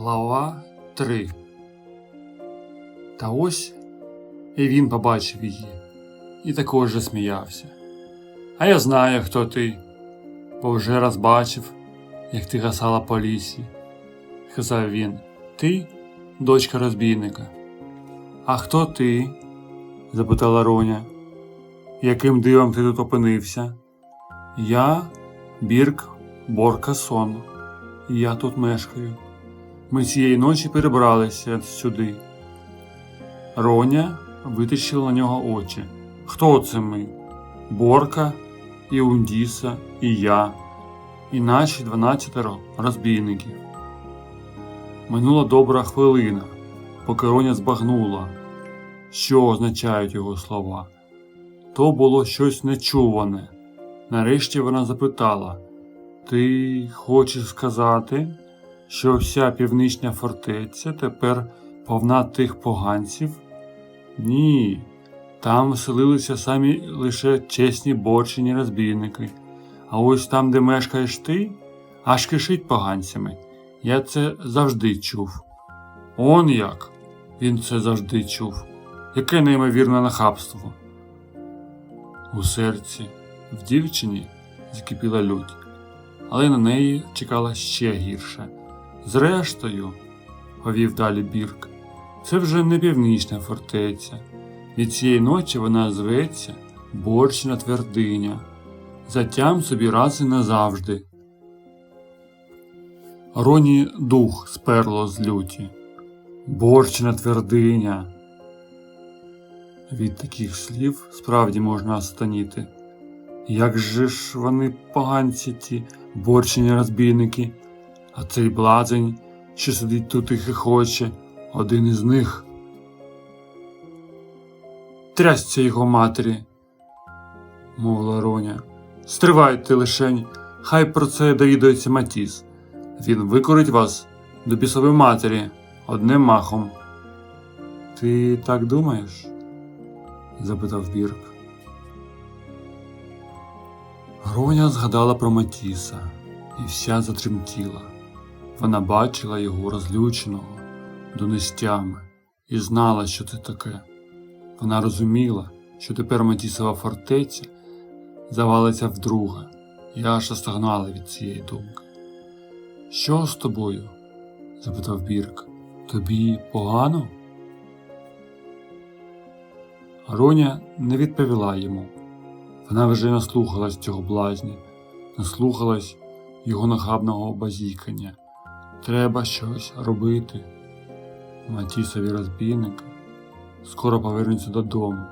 Глава 3 Та ось і він побачив її, і також засміявся. А я знаю, хто ти, бо вже раз бачив, як ти гасала по лісі. Сказав він, ти дочка розбійника. А хто ти? запитала Роня. Яким дивом ти тут опинився? Я Бірк Борка Сон. Я тут мешкаю. Ми цієї ночі перебралися сюди. Роня витащила на нього очі. Хто це ми? Борка, і Ундіса, і я, і наші дванадцятеро розбійників. Минула добра хвилина, поки Роня збагнула, що означають його слова. То було щось нечуване. Нарешті вона запитала: Ти хочеш сказати, що вся північна фортеця тепер повна тих поганців? Ні, там вселилися самі лише чесні борчині розбійники. А ось там, де мешкаєш ти, аж кишить поганцями. Я це завжди чув. Он як? Він це завжди чув. Яке неймовірне нахабство. У серці, в дівчині закипіла лють, але на неї чекала ще гірше. Зрештою, повів далі Бірк, це вже не північна фортеця. Від цієї ночі вона зветься Борчна твердиня. Затям собі раз і назавжди. Роні дух сперло з люті. Борчна твердиня. Від таких слів справді можна останіти. Як же ж вони поганці ті борчені розбійники, а цей блазень, що сидить тут і хихоче, один із них. Трясться його матері, мовила Роня. Стривайте лишень, хай про це довідується Матіс. Він викорить вас до бісової матері одним махом. Ти так думаєш? запитав Бірк. Роня згадала про Матіса і вся затремтіла. Вона бачила його розлюченого до нестями і знала, що це таке. Вона розуміла, що тепер Матісова фортеця завалиться вдруге, і аж остагнала від цієї думки. Що з тобою? запитав Бірк. Тобі погано? Роня не відповіла йому. Вона вже наслухалась цього блазня, наслухалась його нахабного базікання. Треба щось робити. Матісові розбійники скоро повернуться додому,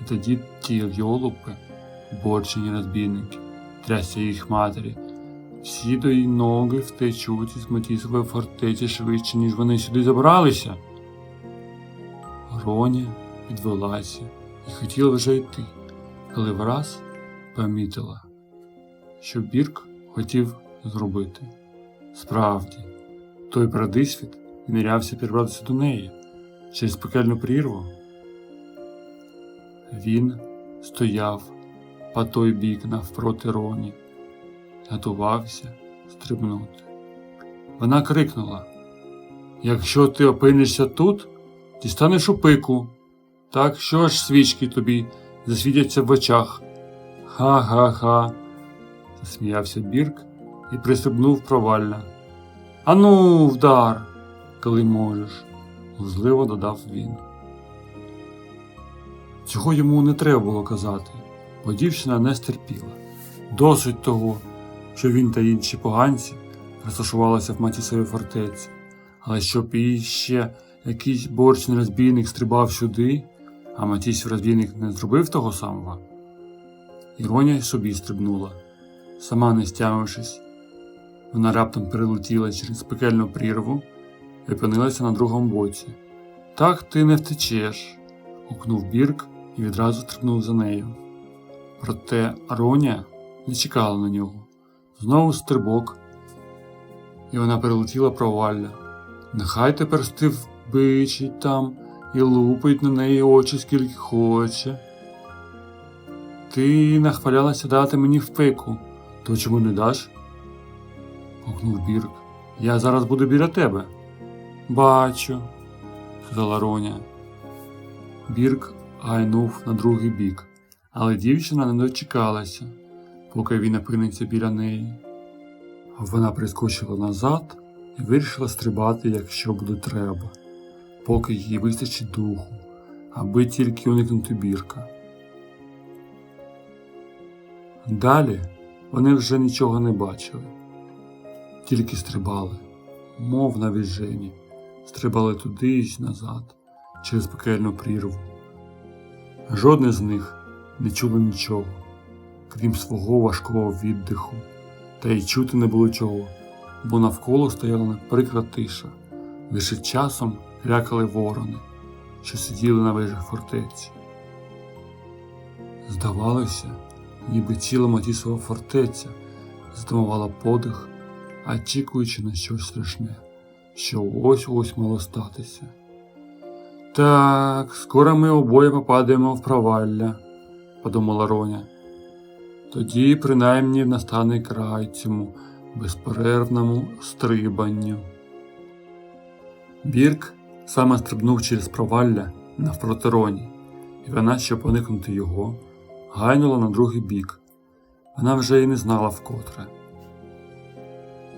і тоді ті йолупи, борчені розбійники, трясся їх матері, всі до її ноги втечуть із Матісової фортеці швидше, ніж вони сюди забралися. Роня підвелася і хотіла вже йти, коли враз помітила, що Бірк хотів зробити. Справді, той прадисвіт мірявся підбратися до неї через пекельну прірву. Він стояв по той бік навпроти Роні, готувався стрибнути. Вона крикнула: Якщо ти опинишся тут, дістанеш у пику, так що аж свічки тобі засвітяться в очах. Ха-ха-ха, засміявся Бірк і пристебнув провально. Ану, вдар, коли можеш, глузливо додав він. Цього йому не треба було казати, бо дівчина не стерпіла. Досить того, що він та інші поганці розташувалися в Матісовій фортеці, але щоб і ще якийсь борчний розбійник стрибав сюди, а Матісів розбійник не зробив того самого. Іронія собі стрибнула, сама не стямившись. Вона раптом перелетіла через пекельну прірву і опинилася на другому боці. Так ти не втечеш, гукнув Бірк і відразу стрибнув за нею. Проте Роня не чекала на нього. Знову стрибок, і вона перелетіла провалля. Нехай тепер стив бичить там і лупить на неї очі скільки хоче. Ти нахвалялася дати мені в пику, то чому не даш? Гукнув Бірк. Я зараз буду біля тебе. Бачу, сказала Роня. Бірк гайнув на другий бік, але дівчина не дочекалася, поки він опиниться біля неї. Вона прискочила назад і вирішила стрибати, якщо буде треба, поки їй вистачить духу, аби тільки уникнути бірка. Далі вони вже нічого не бачили, тільки стрибали, мов на віжені, стрибали туди й назад, через пекельну прірву. Жодне з них не чуло нічого, крім свого важкого віддиху, та й чути не було чого, бо навколо стояла прикра тиша, лише часом крякали ворони, що сиділи на вежах фортеці. Здавалося, ніби ціла Матісова фортеця затамувала подих, очікуючи на щось страшне, що ось ось мало статися. Так, скоро ми обоє попадаємо в провалля, подумала Роня. Тоді принаймні настане край цьому безперервному стрибанню. Бірк саме стрибнув через провалля навпроти Роні, і вона, щоб уникнути його, гайнула на другий бік. Вона вже й не знала вкотре.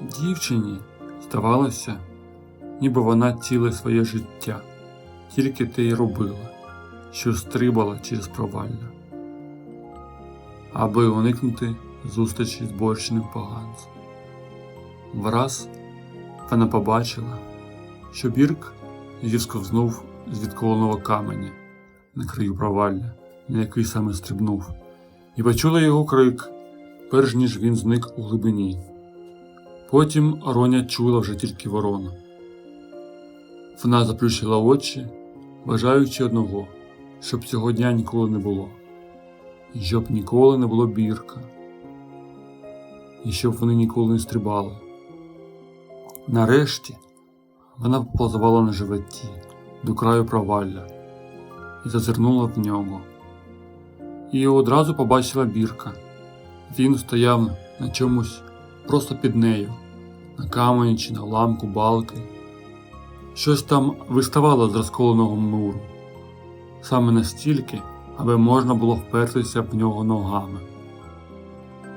Дівчині здавалося, ніби вона ціле своє життя, тільки те й робила, що стрибала через провалля, аби уникнути зустрічі з борщеним поганцем. Враз вона побачила, що бірк зісковзнув з відколеного каменя на краю провалля, на який саме стрибнув, і почула його крик, перш ніж він зник у глибині. Потім Роня чула вже тільки ворона. Вона заплющила очі, бажаючи одного, щоб цього дня ніколи не було, і щоб ніколи не було бірка, і щоб вони ніколи не стрибали. Нарешті вона поплазувала на животі до краю провалля і зазирнула в нього. І одразу побачила бірка. Він стояв на чомусь просто під нею, на камені чи на ламку балки. Щось там виставало з розколеного муру, саме настільки, аби можна було впертися в нього ногами.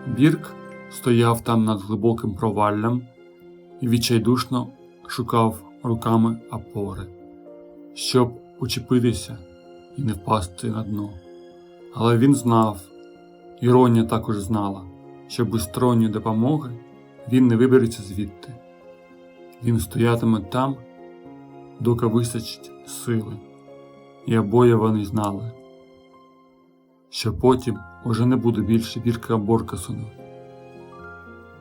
Бірк стояв там над глибоким проваллям і відчайдушно шукав руками опори, щоб учепитися і не впасти на дно. Але він знав, і Роня також знала, що без допомоги він не вибереться звідти. Він стоятиме там, доки вистачить сили, і обоє вони знали, що потім уже не буде більше бірка Боркасона.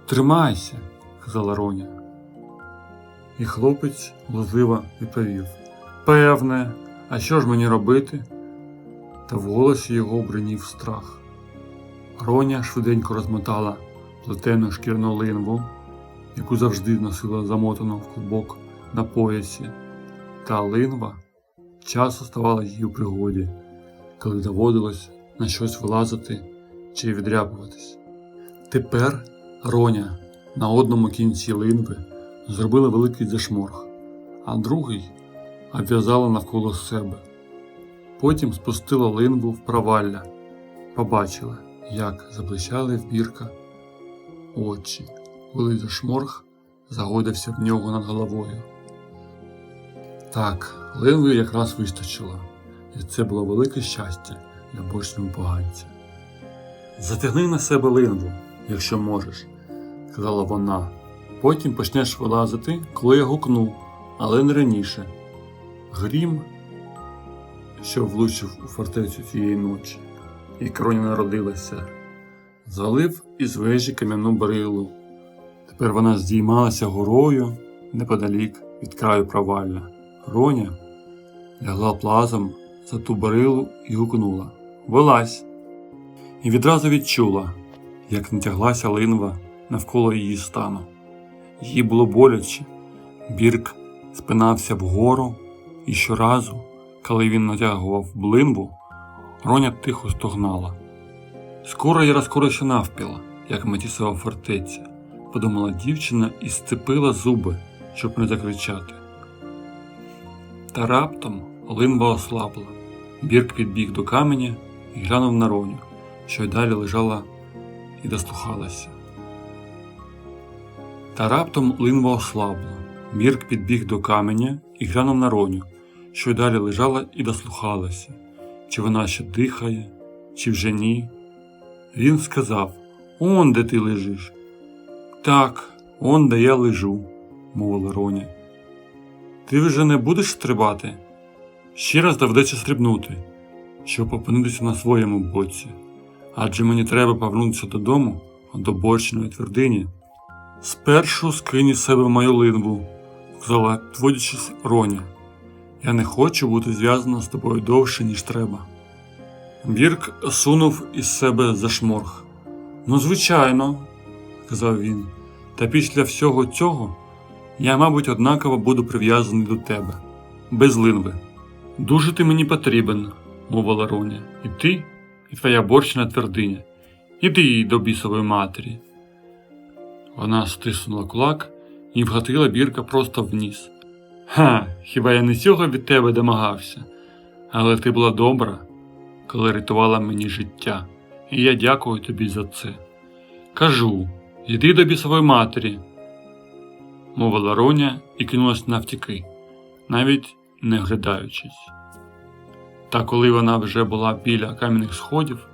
Тримайся, казала Роня. І хлопець глузливо відповів Певне, а що ж мені робити? Та в голосі його бринів страх. Роня швиденько розмотала плетену шкірну линву, яку завжди носила замотану в клубок на поясі, та линва часто ставала їй у пригоді, коли доводилось на щось вилазити чи відряпуватись. Тепер Роня на одному кінці линви зробила великий зашморг, а другий обв'язала навколо себе. Потім спустила линву в провалля, побачила, як заблищали в бірка очі, коли зашморг загодився в нього над головою. Так, линви якраз вистачило, і це було велике щастя для борщного поганця. Затягни на себе линву, якщо можеш, сказала вона. Потім почнеш вилазити, коли я гукну, але не раніше. Грім, що влучив у фортецю цієї ночі, і кроня народилася, звалив із вежі кам'яну барилу. Тепер вона здіймалася горою неподалік від краю провалля. Роня лягла плазом за ту барилу і гукнула Вилазь! І відразу відчула, як натяглася линва навколо її стану. Їй було боляче. Бірк спинався вгору, і щоразу, коли він натягував блинву, Роня тихо стогнала. Скоро я розкорюся навпіл, як Матісова фортеця, подумала дівчина і сцепила зуби, щоб не закричати. Та раптом линва ослабла. Бірк підбіг до каменя і глянув на Роню, що й далі лежала і дослухалася. Та раптом линва ослабла. Бірк підбіг до каменя і глянув на Роню, що й далі лежала і дослухалася, чи вона ще дихає, чи вже ні. Він сказав Он де ти лежиш. Так, он де я лежу, мовила Роня. Ти вже не будеш стрибати? Ще раз доведеться стрибнути, щоб опинитися на своєму боці. Адже мені треба повернутися додому до борчної твердині. Спершу скинь із себе мою линву, сказала, тводячись Роня. Я не хочу бути зв'язана з тобою довше, ніж треба. Бірк сунув із себе зашморг. Ну, звичайно, сказав він, та після всього цього я, мабуть, однаково буду прив'язаний до тебе, без линви. Дуже ти мені потрібен, мовила Роня, і ти, і твоя борщина твердиня. Іди їй до бісової матері. Вона стиснула кулак і вгатила бірка просто вниз. Ха, хіба я не цього від тебе домагався? Але ти була добра, коли рятувала мені життя, і я дякую тобі за це. Кажу, йди до бісової матері, мовила Роня і кинулась навтіки, навіть не оглядаючись. Та коли вона вже була біля кам'яних сходів,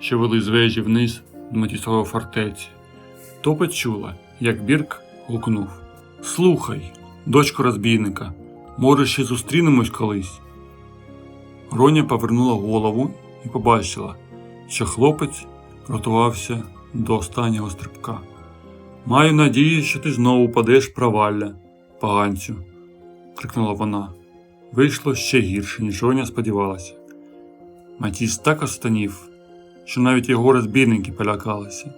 що вели з вежі вниз до Матісової фортеці, то почула, як Бірк гукнув Слухай, дочко розбійника, може, ще зустрінемось колись. Роня повернула голову і побачила, що хлопець готувався до останнього стрибка. Маю надію, що ти знову падеш провалля, поганцю, крикнула вона. Вийшло ще гірше, ніж Роня сподівалася. Матіс так останів, що навіть його розбійники полякалися.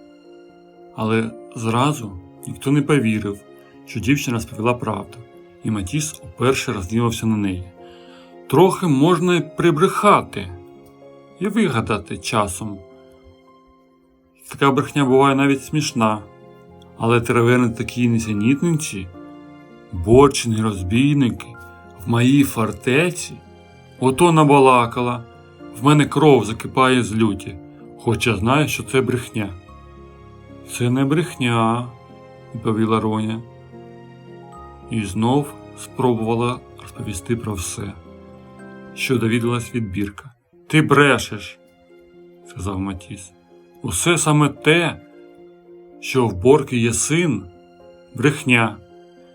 Але зразу ніхто не повірив, що дівчина сповіла правду, і Матіс уперше рознівався на неї. Трохи можна й прибрехати і вигадати часом. Така брехня буває навіть смішна, але теревени такі несенітниці, борчні розбійники в моїй фортеці, ото набалакала, в мене кров закипає з люті, хоч я знаю, що це брехня. Це не брехня, відповіла Роня. І знов спробувала розповісти про все, що довідалась від бірка. Ти брешеш, сказав Матіс. Усе саме те, що в Борки є син, брехня.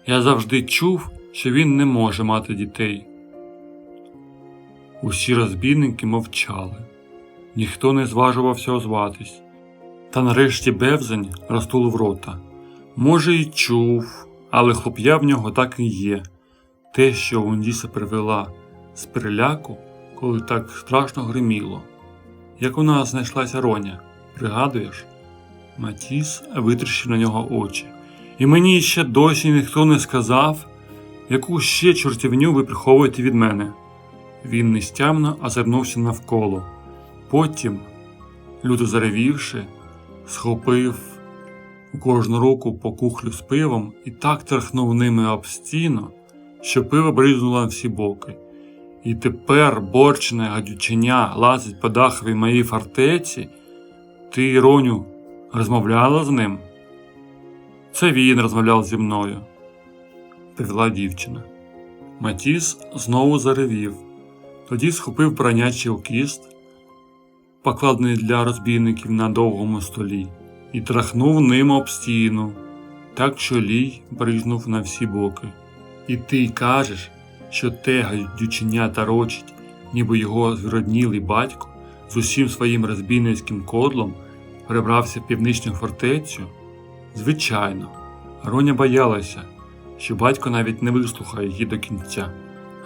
Я завжди чув, що він не може мати дітей. Усі розбійники мовчали, ніхто не зважувався озватись. Та нарешті Бевзень розтулив рота. Може, й чув, але хлоп'я в нього так і є. Те, що Ундіса привела з переляку, коли так страшно гриміло. Як у нас знайшлася Роня, пригадуєш? Матіс витріщив на нього очі. І мені ще досі ніхто не сказав, яку ще чортівню ви приховуєте від мене. Він нестямно озирнувся навколо. Потім, люто заревівши, схопив у кожну руку по кухлю з пивом і так трахнув ними об стіну, що пиво бризнуло на всі боки. І тепер борчне гадюченя лазить по дахові моїй фортеці. Ти, Роню, розмовляла з ним? Це він розмовляв зі мною, повіла дівчина. Матіс знову заревів, тоді схопив бронячий окіст, покладений для розбійників на довгому столі, і трахнув ним об стіну, так що лій бризнув на всі боки. І ти кажеш, що те гадюченя тарочить, ніби його зроднілий батько з усім своїм розбійницьким кодлом перебрався в північну фортецю? Звичайно, Роня боялася, що батько навіть не вислухає її до кінця,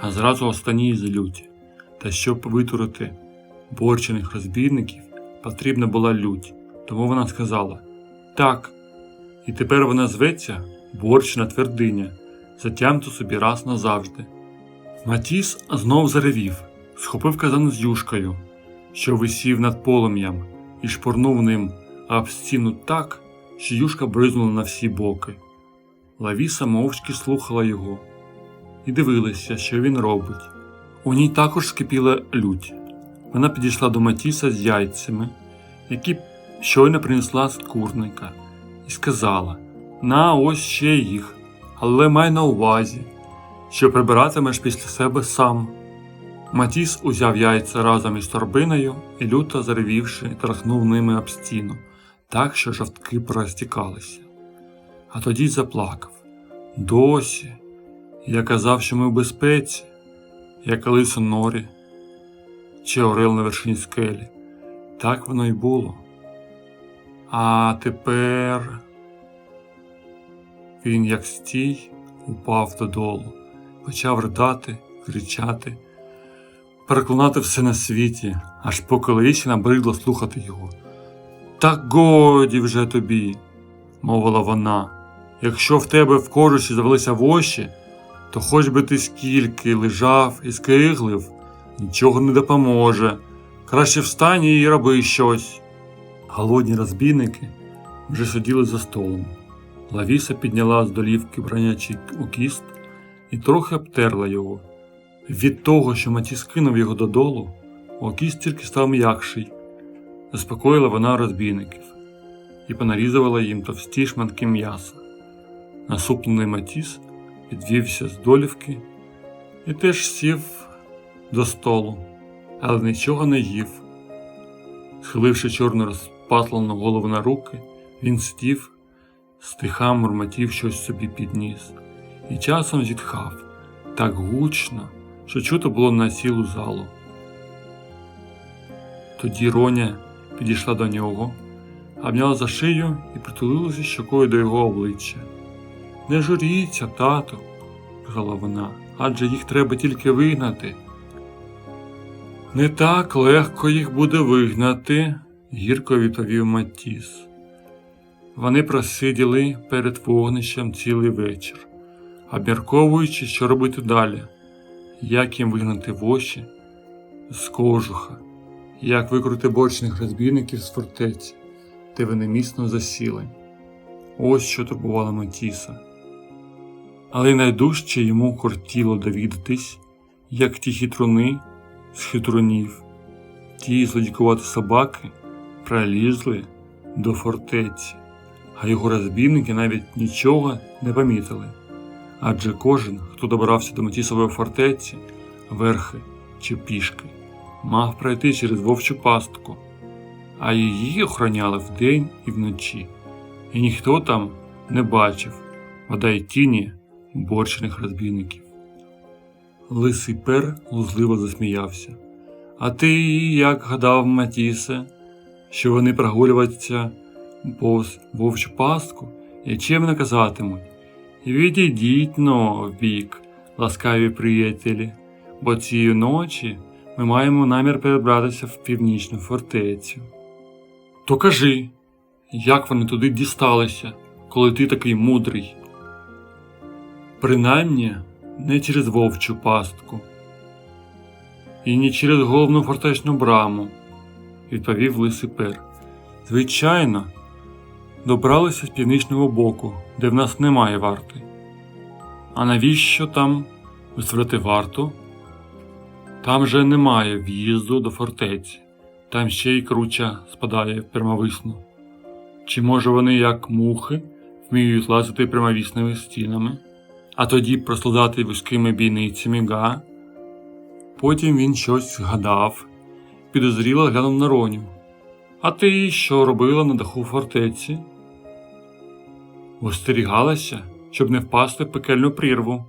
а зразу останній з люті. Та щоб витурити борчених розбійників, потрібна була лють, тому вона сказала так, і тепер вона зветься борчна твердиня, затямте собі раз назавжди. Матіс знов заревів, схопив казан з юшкою, що висів над полум'ям, і шпурнув ним об стіну так, що юшка бризнула на всі боки. Лавіса мовчки слухала його, і дивилися, що він робить. У ній також скипіла лють. Вона підійшла до Матіса з яйцями, які щойно принесла з курника, і сказала: На, ось ще їх, але май на увазі, що прибиратимеш після себе сам. Матіс узяв яйця разом із торбиною і люто заревівши, трахнув ними об стіну, так що жовтки порозтікалися. А тоді заплакав. Досі. Я казав, що ми в безпеці, як лис у норі, чи орел на вершині скелі. Так воно й було. А тепер він, як стій, упав додолу, почав ридати, кричати, переконати все на світі, аж поки Лаїсі набридло слухати його. Так годі вже тобі, мовила вона. Якщо в тебе в кожусі завелися воші, то хоч би ти скільки лежав і скиглив, нічого не допоможе. Краще встань і роби щось. Голодні розбійники вже сиділи за столом. Лавіса підняла з долівки бронячий укіст і трохи обтерла його. Від того, що Матіс кинув його додолу, окіст тільки став м'якший. Заспокоїла вона розбійників і понарізувала їм товсті шматки м'яса. Насуплений Матіс підвівся з долівки і теж сів до столу, але нічого не їв. Схиливши чорну розпатлену голову на руки, він сидів, стиха мурмотів щось собі підніс, і часом зітхав так гучно, що чути було на цілу залу. Тоді Роня підійшла до нього, обняла за шию і притулилася щокою до його обличчя. Не журіться, тату, казала вона, адже їх треба тільки вигнати. Не так легко їх буде вигнати, гірко відповів Матіс. Вони просиділи перед вогнищем цілий вечір, обмірковуючи, що робити далі, як їм вигнати воші з кожуха, як викрути бочних розбійників з фортеці, де вони міцно засіли. Ось що турбувало Матіса. Але найдужче йому кортіло довідатись, як ті хитруни з хитрунів, ті злодікувати собаки пролізли до фортеці, а його розбійники навіть нічого не помітили. Адже кожен, хто добрався до Матісової фортеці, верхи чи пішки, мав пройти через вовчу пастку, а її охороняли вдень і вночі, і ніхто там не бачив, вода й тіні борчених розбійників. Лисий пер лузливо засміявся. А ти як гадав, Матісе, що вони прогулюваться повз вовчу пастку і чим наказатимуть? Відійдіть но в бік, ласкаві приятелі, бо цієї ночі ми маємо намір перебратися в північну фортецю. То кажи, як вони туди дісталися, коли ти такий мудрий? Принаймні не через вовчу пастку і не через головну фортечну браму, відповів Лисипер. Звичайно, добралися з північного боку, де в нас немає варти. А навіщо там виставляти варту? Там же немає в'їзду до фортеці, там ще й круча спадає прямовисно. Чи може вони, як мухи, вміють лазити прямовісними стінами? а тоді прослузати вузькими бійницями га. Потім він щось згадав, підозріло глянув на Роню. А ти що робила на даху фортеці? Остерігалася, щоб не впасти в пекельну прірву,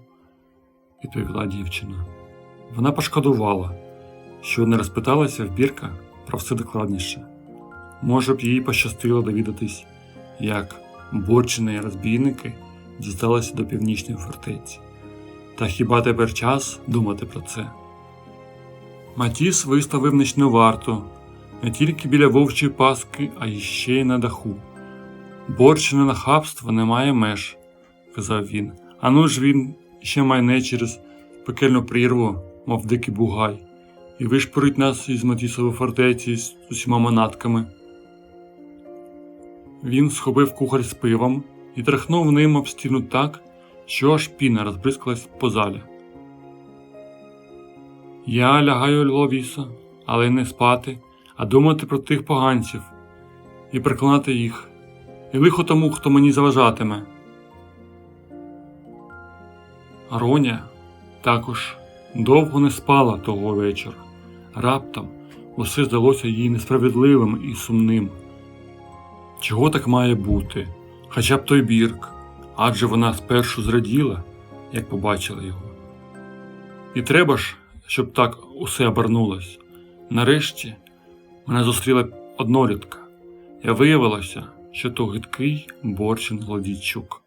відповіла дівчина. Вона пошкодувала, що не розпиталася в бірках про все докладніше. Може б їй пощастило довідатись, як борчені розбійники дісталася до північної фортеці. Та хіба тепер час думати про це? Матіс виставив нічну варту не тільки біля вовчої паски, а й ще й на даху. Борчине нахабство не має меж, казав він. Ану ж він ще майне через пекельну прірву, мов дикий бугай, і вишпорить нас із Матісової фортеці з усіма манатками. Він схопив кухар з пивом і трахнув ним об стіну так, що аж піна розбризкалась по залі. Я лягаю Ловісо, але не спати, а думати про тих поганців і приклонати їх, і лихо тому, хто мені заважатиме. Роня також довго не спала того вечора. Раптом усе здалося їй несправедливим і сумним. Чого так має бути? Хоча б той бірк, адже вона спершу зраділа, як побачила його. І треба ж, щоб так усе обернулось. Нарешті мене зустріла однорідка, і виявилося, що то гидкий Борчин Гладійчук.